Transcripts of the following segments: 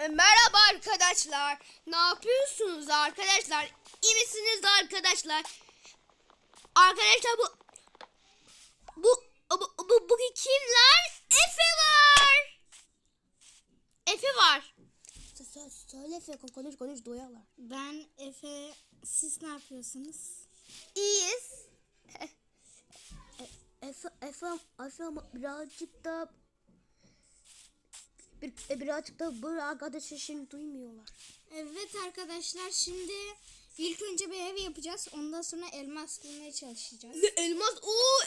E, Merhaba arkadaşlar. Ne yapıyorsunuz arkadaşlar? İyi misiniz arkadaşlar? Arkadaşlar bu bu bu, bu bugün kimler? Efe var. Efe var. Söyle Efe konuş konuş duyarlar. Ben Efe. Siz ne yapıyorsunuz? İyiyiz. E, Efe, Efe, Efe ama birazcık da bir, e, birazcık da bu arkadaşı şimdi duymuyorlar. Evet arkadaşlar şimdi ilk önce bir ev yapacağız. Ondan sonra elmas bulmaya çalışacağız. Ne elmas? Oo!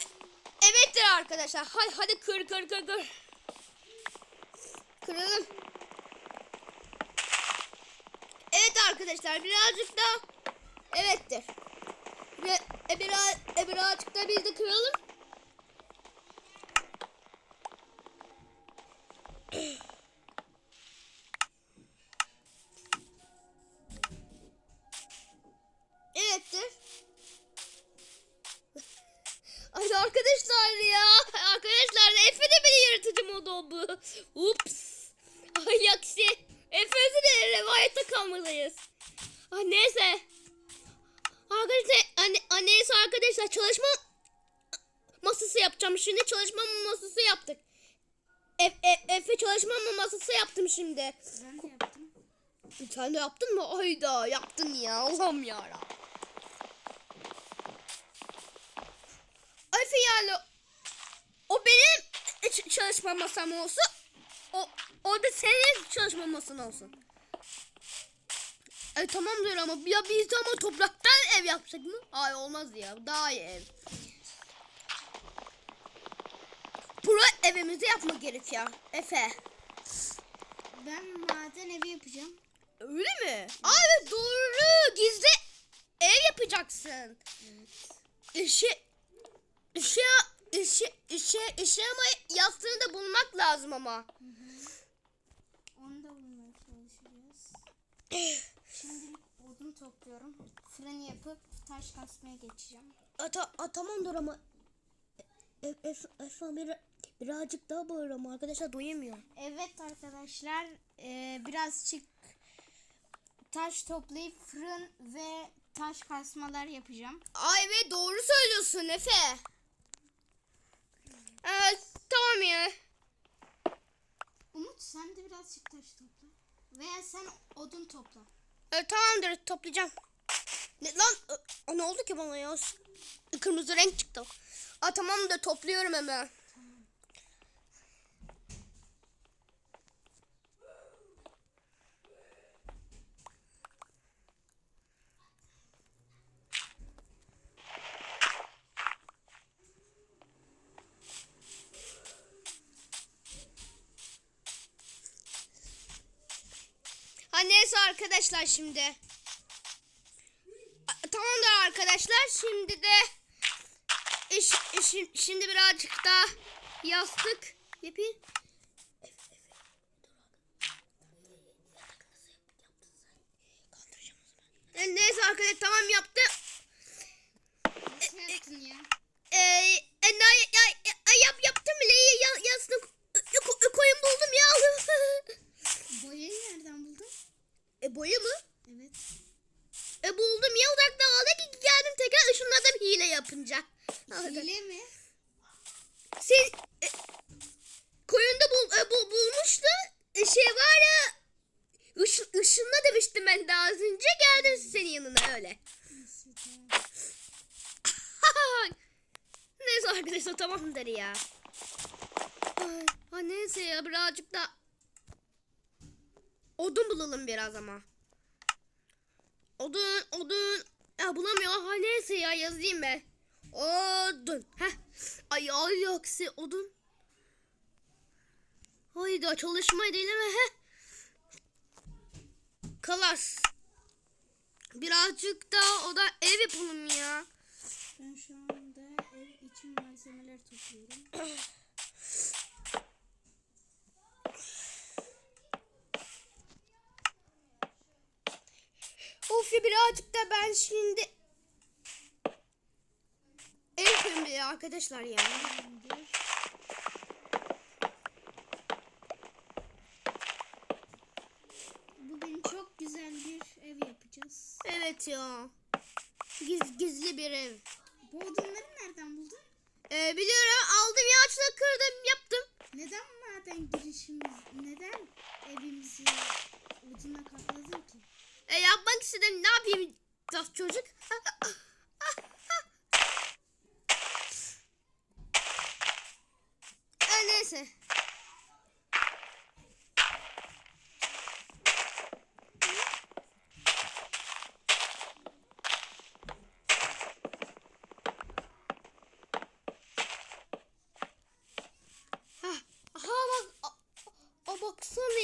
Evettir arkadaşlar. Hadi hadi kır kır kır kır. Kıralım. Evet arkadaşlar birazcık da evettir. Ve e, biraz, e, birazcık da biz de kıralım. Yaptım şimdi. Ben de yaptım. Sen de yaptın mı? Ayda yaptın ya. Allah'ım yarabbim. Efe yani o benim çalışma masam olsun. O, o da senin çalışma masan olsun. E tamam diyor ama ya biz de ama topraktan ev yapsak mı? Ay olmaz ya. Daha iyi ev. Pro evimizi yapmak gerekiyor. Efe. Ben maden evi yapacağım. Öyle mi? Aa evet doğru. Gizli ev yapacaksın. İşe işe işe işe işe ama yastığını da bulmak lazım ama. Onu da bulmaya çalışacağız. Şimdi odun topluyorum. Fırın yapıp taş kasmaya geçeceğim. Ata, a, tamamdır ama e, e, Esma bir, birazcık daha bağır ama arkadaşlar duyamıyor. Evet arkadaşlar e, birazcık taş toplayıp fırın ve taş kasmalar yapacağım. Ay evet doğru söylüyorsun Efe. Evet tamam ya. Umut sen de birazcık taş topla. Veya sen odun topla. E, tamamdır toplayacağım. Ne, lan e, ne oldu ki bana ya? Kırmızı renk çıktı. Aa tamam da topluyorum hemen. Neyse arkadaşlar şimdi. A- Tamam da arkadaşlar şimdi de iş, işin- şimdi birazcık daha yastık yapayım. E, Neyse arkadaşlar tamam yaptım. Nasıl yaptın ya? Ee, e, na, ya, ya, yap yaptım bile ya, yastık e, ko- koyun buldum ya. Boyayı nereden buldun? E boya mı? Evet. E buldum ya uzakta aldı ki geldim tekrar ışınladım hile yapınca. Hile mi? Sen e, koyunda bul, e, bul, bulmuştu. E, şey var ya ış, ışınla demiştim ben daha az önce geldim senin yanına öyle. Neyse arkadaşlar tamamdır ya. Ay, neyse ya birazcık da odun bulalım biraz ama. Odun odun. Ya bulamıyor. Ha neyse ya yazayım ben. Odun. Heh. Ay ay aksi odun. Hayda çalışma değil mi? Heh. Kalas. Birazcık da o da ev yapalım ya. Ben şu anda ev için malzemeler topluyorum. Of birazcık da ben şimdi en önemli arkadaşlar yani. Bugün çok güzel bir ev yapacağız. Evet ya. Giz, gizli bir ev. Bu odunları nereden buldun? Ee, biliyorum aldım ya ağaçla kırdım yaptım. Neden maden girişimiz neden istedim ne yapayım çocuk. e, neyse. Hah, Aha bak. a- a- baksana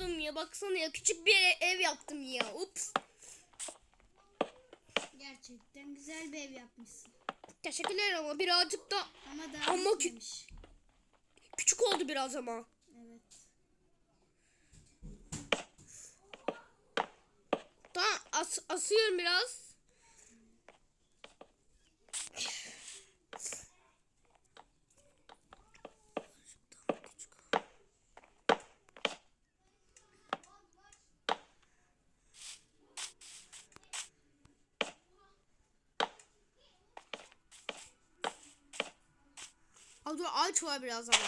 ya dostum ya baksana ya küçük bir ev yaptım ya. Ups. Gerçekten güzel bir ev yapmışsın. Teşekkürler ama birazcık da Ama daha Ama bitmemiş. küçük oldu biraz ama. Evet. Tamam as asıyorum biraz. Ağaç var biraz ama.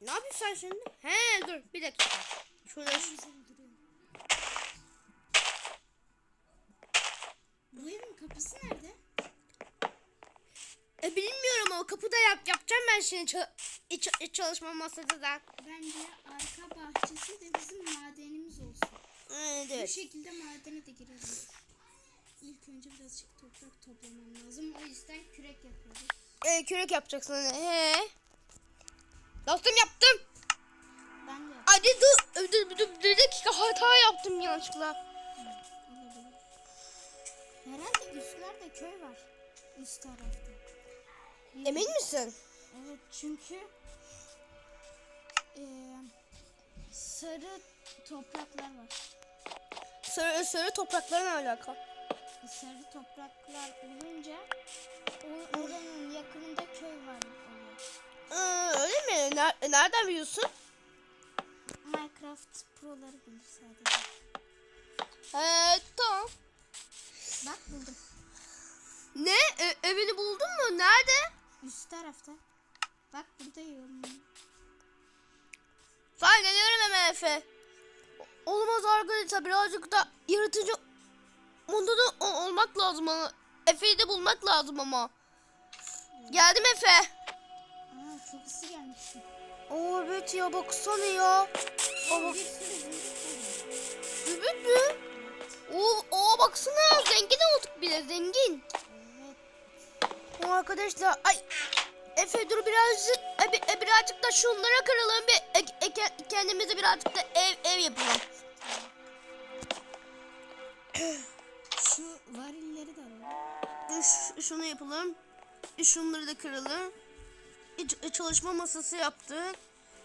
Ne yapıyorsun sen şimdi? He dur bir dakika. Duruyor. Bu evin kapısı nerede? E, bilmiyorum ama kapıda yap yapacağım ben şimdi ça- iç, iç çalışma masada da. Bence arka bahçesi de bizim madenimiz olsun. Evet, Bu şekilde madene de gireriz. İlk önce birazcık toprak toplamam lazım. O yüzden kürek yapıyoruz. E, kürek yapacaksın. He. Dostum yaptım. Ben de Hadi dur. Dur, dur, dur, bir dakika hata yaptım yanlışlıkla. Herhalde üstlerde köy var. Üst tarafta. Emin misin? Evet çünkü eee, sarı topraklar var. Sarı, sarı topraklarla alakalı. Sarı topraklar olunca o, oranın yakınında köy var oluyor. Ee, öyle mi? Ner- nereden biliyorsun? Minecraft proları bilir sadece. He tamam. Bak buldum. Ne? E, evini buldun mu? Nerede? Üst tarafta. Bak buradayım. Sen geliyorum hemen Efe. Olmaz arkadaşlar birazcık da yaratıcı onda da olmak lazım ama. Efe'yi de bulmak lazım ama. Geldim Efe. Aa çok ısı gelmişsin. Oo evet ya baksana ya. Aa, sürü zümrüt mü? Oo, oo baksana zengin olduk bile zengin. Evet. O arkadaşlar ay Efe dur birazcık e, e, birazcık da şunlara kıralım bir e, e, ke- kendimize birazcık da ev ev yapalım. Şunu yapalım. Şunları da kıralım. E, çalışma masası yaptık.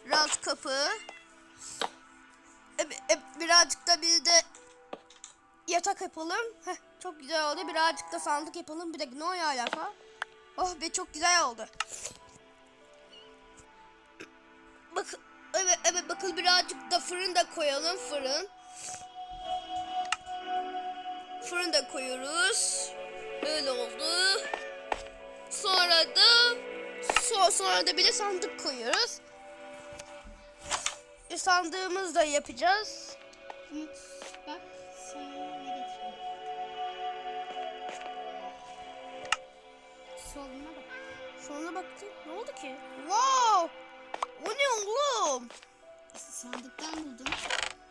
Biraz kapı. E, e, birazcık da bir de yatak yapalım. Heh, çok güzel oldu. Birazcık da sandık yapalım. Bir de ne o alaka? Oh be çok güzel oldu. Bak evet evet bakın birazcık da fırın da koyalım fırın. Fırın da koyuyoruz. Böyle oldu. Sonra da so sonra da bir de sandık koyuyoruz. E, sandığımızı da yapacağız. Bak sana ne getirdim. Soluna bak. Sonra baktım. Ne oldu ki? Wow! O ne oğlum? Sandıktan buldum.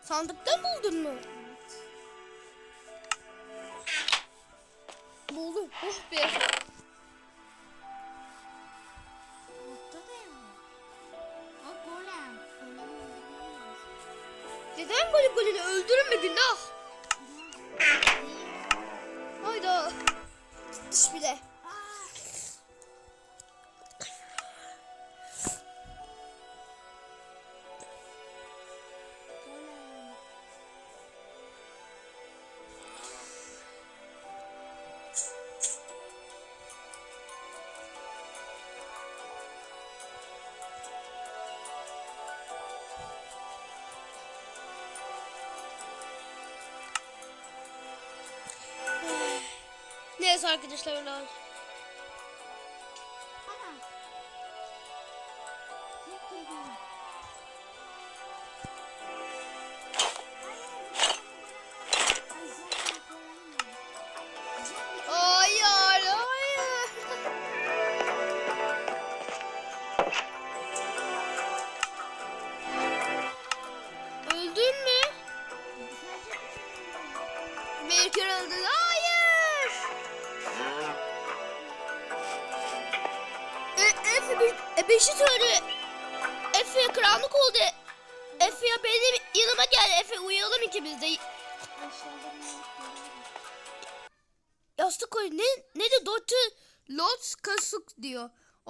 Sandıktan buldun mu? Golemi öldürmem lazım. Neden böyle golünü öldürme günah? Arkadaşlar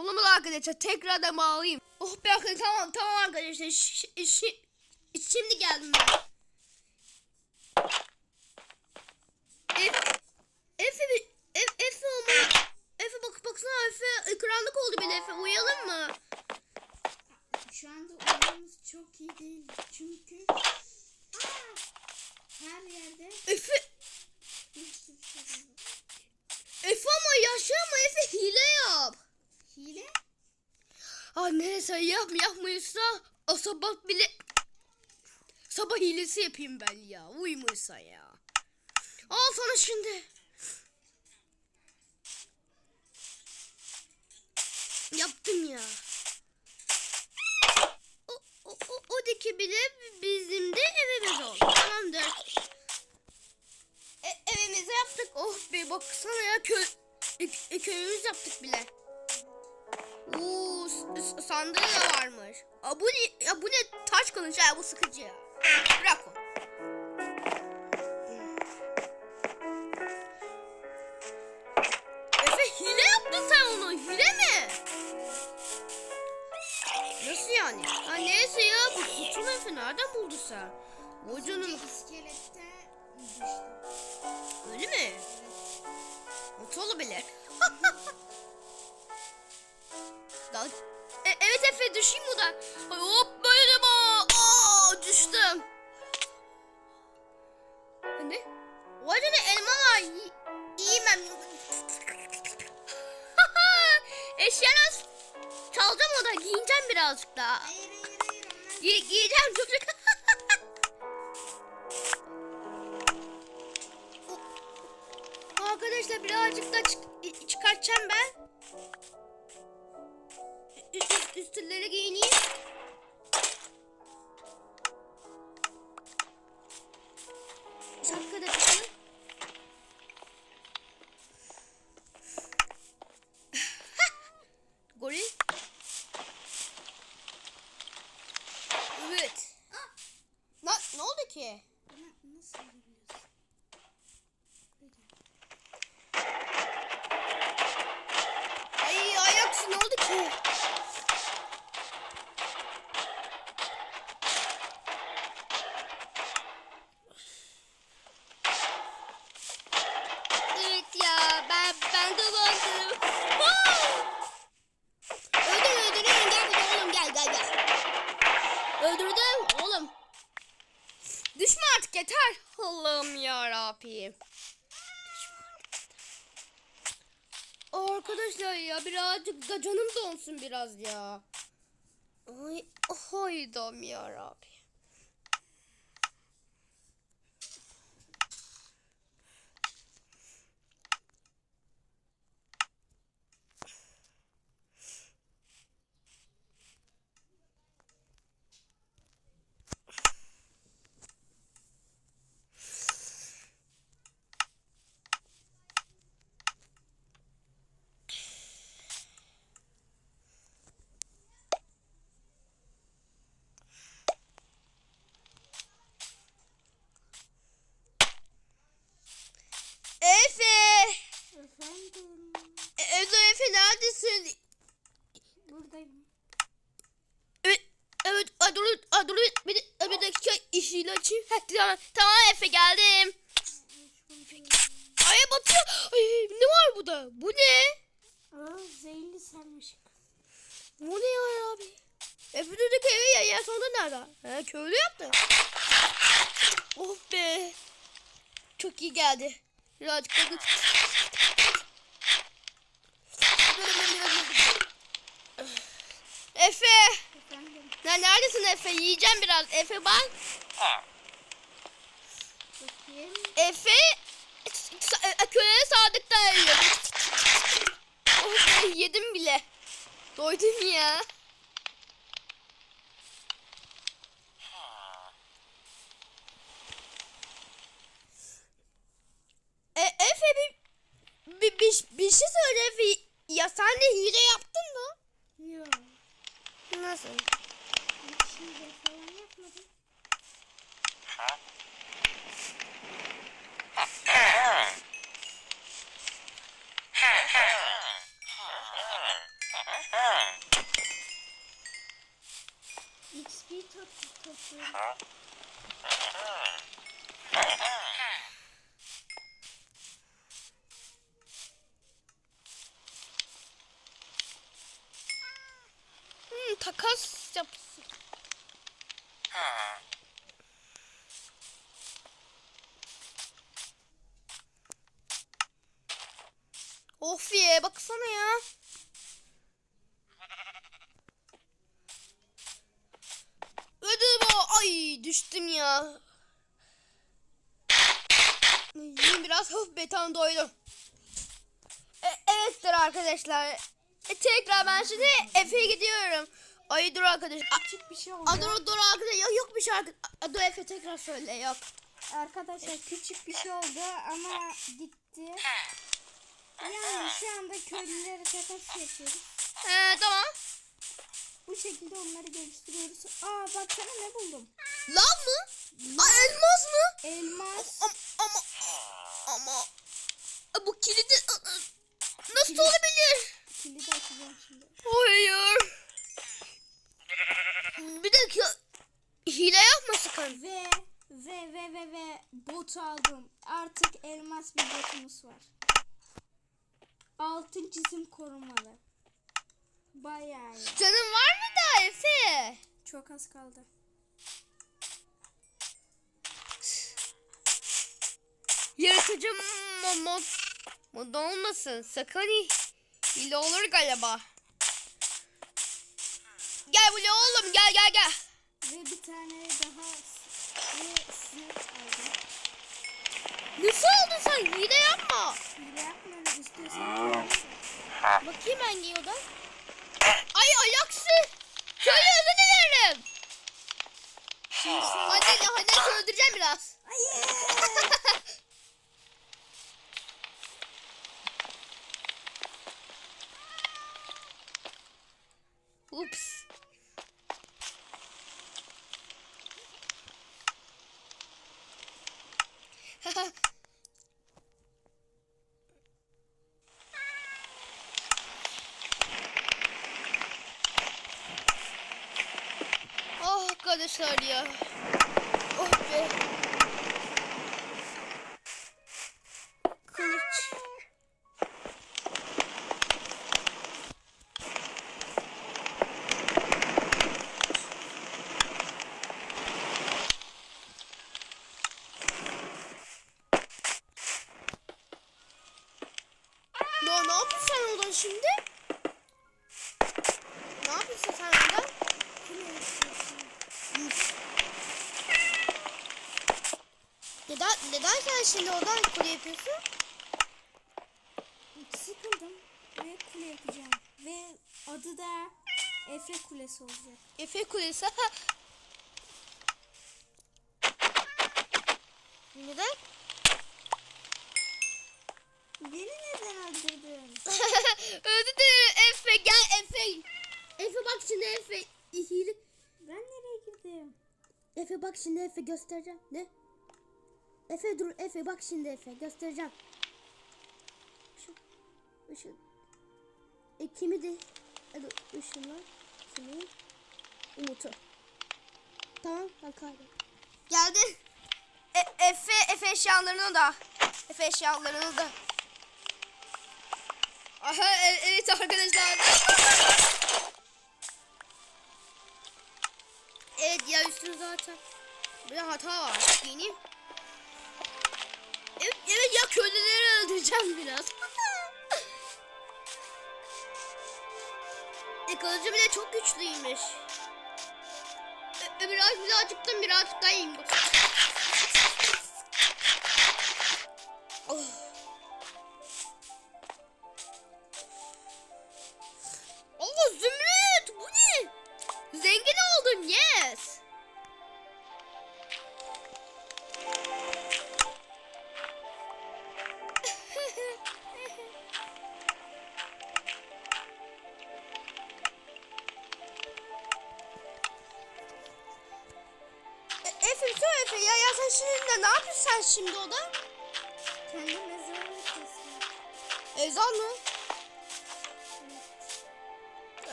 Olamaz arkadaşlar. Tekrardan bağlayayım. Oh be arkadaşlar tamam tamam arkadaşlar. Ş- şimdi geldim ben. Efe, Efe bir Efe, ama Efe bak baksana Efe karanlık oldu bile Efe uyuyalım mı? Şu anda oyunumuz çok iyi değil. Çünkü Aa, her yerde Efe şey. Efe ama yaşa ama Efe hile yap. Hile? Ah neyse yap yapmıyorsa o sabah bile sabah hilesi yapayım ben ya. Uyumursa ya. Al sana şimdi. Yaptım ya. O, o, o, o diki bile bizim de evimiz oldu. Tamamdır. E, evimizi yaptık. Oh be baksana ya köy, e, köyümüz yaptık bile. Uuu sandığı da varmış. Aa, bu ne? Ya bu ne taş kılıç ya bu sıkıcı ya. Bırak onu. Efe hile yaptın sen onu. Hile mi? Nasıl yani? Ha neyse ya bu kutu Efe nereden buldun sen? Vay canına. İskelette düştü. Öyle mi? Mutlu olabilir. Dal e, evet Efe düşeyim mi da? Hop böyle mi? Aa düştüm. Ne? Vay canına elma var. Y- yiyeyim ben. Eşyalar çalacağım o da giyineceğim birazcık daha. Hayır hayır hayır onlar Gi- giyeceğim çocuk. Arkadaşlar birazcık da çık- çıkartacağım ben. Üst, üst, üstleri giyineyim. Şapka da takayım. Goril. Evet. Ne, ne oldu ki? nasıl biliyorsun? Ay ayaksın ne oldu ki? Evet ya ben ben kazandım. öldür öldür gel buraya oğlum gel gel gel. Öldürdüm oğlum. Düşme artık yeter. Allah'ım ya Rabbim. Arkadaşlar ya birazcık da canım donsun biraz ya. Ay haydam ya karmaşık. Bu ne ya abi? E bu dedik evi ya ya sonra nerede? He köylü yaptı. Oh be. Çok iyi geldi. Birazcık da gıt. Efe. Efendim? Lan neredesin Efe? Yiyeceğim biraz. Efe bak. Bakayım. Efe e, e, köye sadık da. Oh, yedim bile. Doydum ya. E, Efe bir, bir, bir, bir şey söyle Efe. Ya sen de hile yaptın mı? Yok. Nasıl? Hiç hile falan yapmadım. XP top topluyorum. Hmm, takas yapsın. Of ye baksana ya. Ödüm o. Ay düştüm ya. Biraz hafif beton doydum. E, evettir arkadaşlar. E, tekrar ben şimdi Efe'ye gidiyorum. Ay dur arkadaş. Küçük bir şey oldu. a, dur dur arkadaş. Yok, yok bir şey arkadaş. Dur Efe tekrar söyle yok. Arkadaşlar küçük bir şey oldu ama gitti. Yani şu anda köylülere takas yapıyoruz. He tamam. Bu şekilde onları geliştiriyoruz. Aa baksana ne buldum. Lan mı? Aa, elmas mı? Elmas. Ama ama ama A, bu kilidi a, a, nasıl olabilir? Kilidi açacağım şimdi. Hayır. Bir dakika. Hile yapma sakın. Ve ve ve ve ve bot aldım. Artık elmas bir botumuz var. Altın çizim korumalı. Bayağı iyi. Canın var mı da Efe? Çok az kaldı. Yaratıcı mo- mod mod olmasın. Sakın hi- hile olur galiba. Gel buraya oğlum gel gel gel. Ve bir tane daha ve aldım. Nasıl oldun sen? Hile yapma. Hile yapmıyorum istiyorsan. Bakayım ben giyiyordan. Ay ayaksi. Şöyle. Şimdi sen... Hadi hadi öldüreceğim biraz. Ups. oh arkadaşlar. Oh be. Kılıç. Ne, ne yapıyorsun sen oradan şimdi? Ne yapıyorsun sen oradan? Neden, neden şimdi oradan kule yapıyorsun? Sıkıldım ve kule yapacağım. Ve adı da Efe Kulesi olacak. Efe kulesi. neden? Beni neden öldürdün? Özür dilerim Efe gel Efe. Efe bak şimdi Efe. Hile. Ben nereye girdim? Efe bak şimdi Efe göstereceğim. Ne? Efe dur Efe bak şimdi Efe göstereceğim. Şu ışın. E, kimi de hadi ışınla. Kimi? Umut'u. Tamam ben kaybettim. Geldi. E, Efe Efe eşyalarını da. Efe eşyalarını da. Aha e- evet arkadaşlar. Evet ya üstünü zaten. Bir de hata var. Yeneyim. Evet, evet ya köylüleri öldüreceğim biraz. e kılıcı bile çok güçlüymüş. biraz bile acıktım birazcık daha yiyeyim. Oh.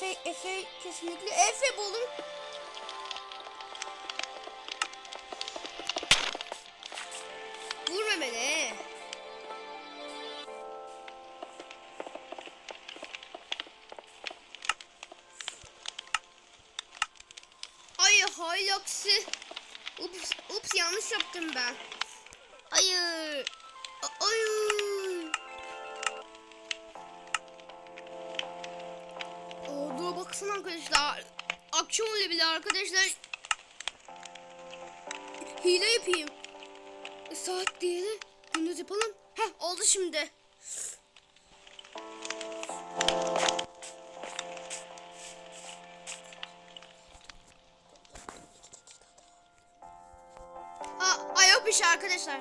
Efe, Efe kesinlikle Efe bulun. Hile yapayım. E, Saat diyelim. Gündüz yapalım. Heh oldu şimdi. Aa, aa yok bir şey arkadaşlar.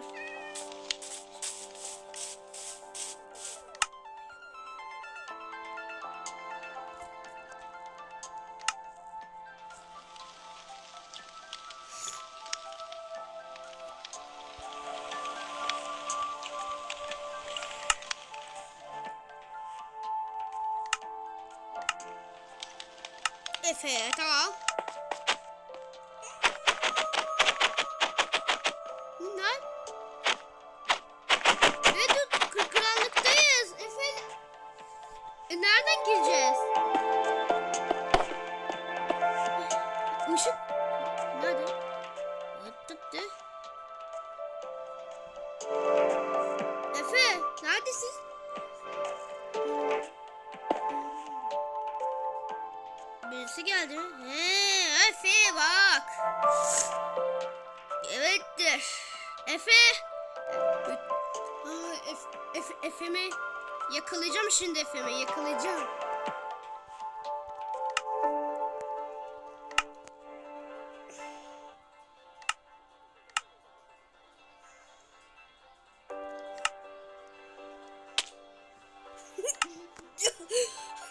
Yakalayacağım şimdi Efe'mi yakalayacağım.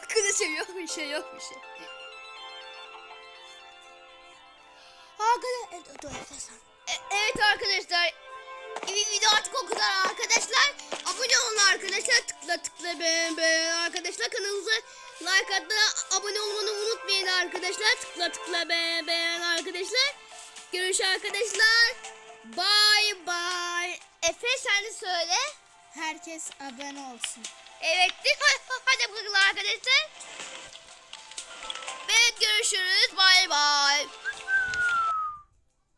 Arkadaşım yok bir şey yok bir şey. Arkadaşlar, evet arkadaşlar. Bir video artık o kadar arkadaşlar. Abone olun arkadaşlar. Tıkla tıkla beğen beğen arkadaşlar. Kanalımıza like atmayı, abone olmayı unutmayın arkadaşlar. Tıkla tıkla beğen beğen arkadaşlar. Görüşürüz arkadaşlar. Bye bye. Efe sen de söyle. Herkes abone olsun. Evet. Hadi bakalım arkadaşlar. Evet görüşürüz. Bye bye.